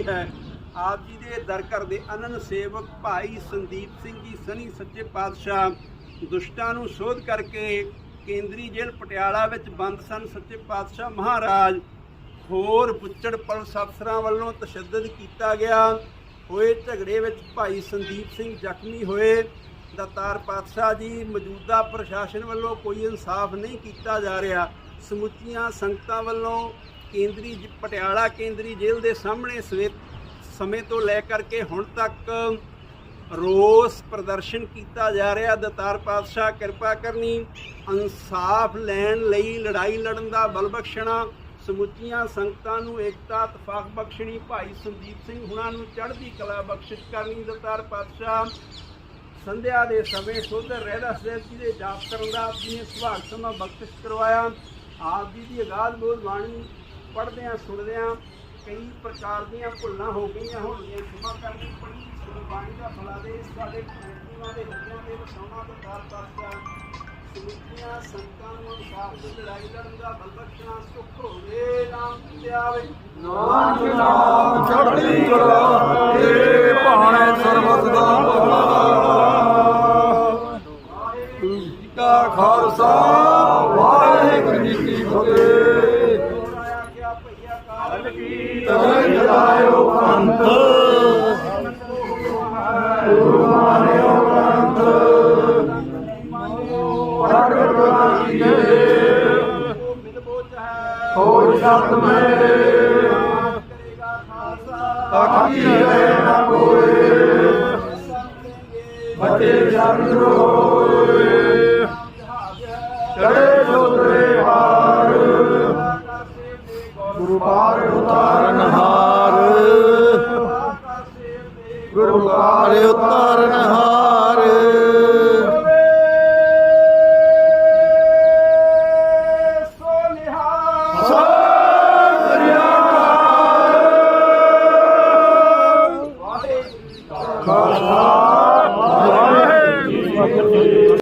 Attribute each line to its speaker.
Speaker 1: ਹੋਈ ਹੈ। ਆਪ ਜੀ ਦੇ ਦਰ ਘਰ ਦੇ ਅਨੰਨ ਸੇਵਕ ਭਾਈ ਸੰਦੀਪ ਸਿੰਘ ਜੀ, ਸਨੀ ਸੱਚੇ ਪਾਤਸ਼ਾਹ ਦੁਸ਼ਟਾਂ ਨੂੰ ਸੋਧ ਕਰਕੇ ਕੇਂਦਰੀ ਜੇਲ੍ਹ ਪਟਿਆਲਾ ਵਿੱਚ ਬੰਦ ਸਨ ਸੱਚੇ ਪਾਤਸ਼ਾਹ ਮਹਾਰਾਜ। ਹੋਰ ਬੁੱਚੜ ਪੁਲਿਸ ਅਫਸਰਾਂ ਵੱਲੋਂ ਤਸ਼ੱਦਦ ਕੀਤਾ ਗਿਆ। ਹੋਏ ਝਗੜੇ ਵਿੱਚ ਭਾਈ ਸੰਦੀਪ ਸਿੰਘ ਜ਼ਖਮੀ ਹੋਏ। ਦਤਾਰ ਪਾਤਸ਼ਾਹ ਜੀ, ਮੌਜੂਦਾ ਪ੍ਰਸ਼ਾਸਨ ਵੱਲੋਂ ਕੋਈ ਇਨਸਾਫ ਨਹੀਂ ਕੀਤਾ ਜਾ ਰਿਹਾ। ਸਮੁੱਚੀਆਂ ਸੰਗਤਾਂ ਵੱਲੋਂ ਕੇਂਦਰੀ ਪਟਿਆਲਾ ਕੇਂਦਰੀ ਜੇਲ੍ਹ ਦੇ ਸਾਹਮਣੇ ਸਵੇ ਸਮੇਂ ਤੋਂ ਲੈ ਕਰਕੇ ਹੁਣ ਤੱਕ ਰੋਸ ਪ੍ਰਦਰਸ਼ਨ ਕੀਤਾ ਜਾ ਰਿਹਾ। ਦਤਾਰ ਪਾਤਸ਼ਾਹ ਕਿਰਪਾ ਕਰਨੀ, ਇਨਸਾਫ ਲੈਣ ਲਈ ਲੜਾਈ ਲੜਨ ਦਾ ਬਲ ਬਖਸ਼ਣਾ, ਸਮੁੱਚੀਆਂ ਸੰਗਤਾਂ ਨੂੰ ਏਕਤਾ ਤਫਾਕ ਬਖਸ਼ਣੀ, ਭਾਈ ਸੰਦੀਪ ਸਿੰਘ ਹੁਣਾਂ ਨੂੰ ਚੜ੍ਹਦੀ ਕਲਾ ਬਖਸ਼ਿਸ਼ ਕਰਨੀ। ਦਤਾਰ ਪਾਤਸ਼ਾਹ ਸੰਧਿਆ ਦੇ ਸਮੇਂ ਸੋਧਰ ਰਹਿਦਾ ਸਾਹਿਬ ਜੀ ਦੇ ਜਾਪ ਕਰਨ ਦਾ ਆਪਣੀ ਸੁਭਾਗ ਸਮਾਂ ਬਖਸ਼ਿਸ਼ ਕਰਵਾਇਆ। ਆਪ ਜੀ ਦੀ ਅਗਾਧ ਬੋਧ ਬਾਣੀ ਪੜ੍ਹਦਿਆਂ, ਸੁਣਦਿਆਂ ਕਈ ਪ੍ਰਕਾਰ ਦੀਆਂ ਭੁੱਲਾਂ ਹੋ ਗਈਆਂ ਹੋਣਗੀਆਂ। ਖਿਮਾ ਕਰਨੀ ਪੜੀ ਗੁਰਬਾਣੀ ਦਾ ਭਲਾ ਦੇ ਸਾਡੇ ਪ੍ਰੇਮੀਆਂ ਦੇ ਹਿਰਦਿਆਂ ਦੇ ਵਸਾਉਣਾ ਦਾ ਦਾਲ ਪਾਤਸ਼ਾਹ ਸਮੁੱਚੀਆਂ ਸੰਤਾਂ ਨੂੰ ਅਨੁਸਾਰ ਦੀ ਲੜਾਈ ਲੜਨ ਦਾ ਬਲ ਸੁਖ ਹੋਵੇ, ਨਾਮ ਤੇ ਆਵੇ
Speaker 2: ਨਾਨਕ ਨਾਮ ਚੜ੍ਹਦੀ ਕਲਾ ਤੇ ਭਾਣੇ ਸਰਬਤ ਦਾ ਵਾਹਿਗੁਰੂ ਜੀ ਕਾ ਖਾਲਸਾ ਵਾਹਿਗੁਰੂ ਜੀ ਕੀ ਫਤਿਹ
Speaker 1: ਆਇਆ ਗਿਆ ਭਈਆ ਕਾਲ ਕੀ
Speaker 2: ਜਲਾਇਓ ਪੰਥ ਗੁਰੂ ਮਾਨਿਓ ਪੰਥ ਪ੍ਰਗਟ ਕਰਾਈ ਹੋਰ ਸ਼ਬਦ ਮੈਂ ਆਖੀ ਹੈ ਨਾ ਕੋਏ ਬੱਚੇ ਸ਼ਰਨ ਹੋਏ ਗੁਰੂ ਉਤਾਰਨ ਹਾਰ। ਖਾਲਸਾ ਵਾਹਿਗੁਰੂ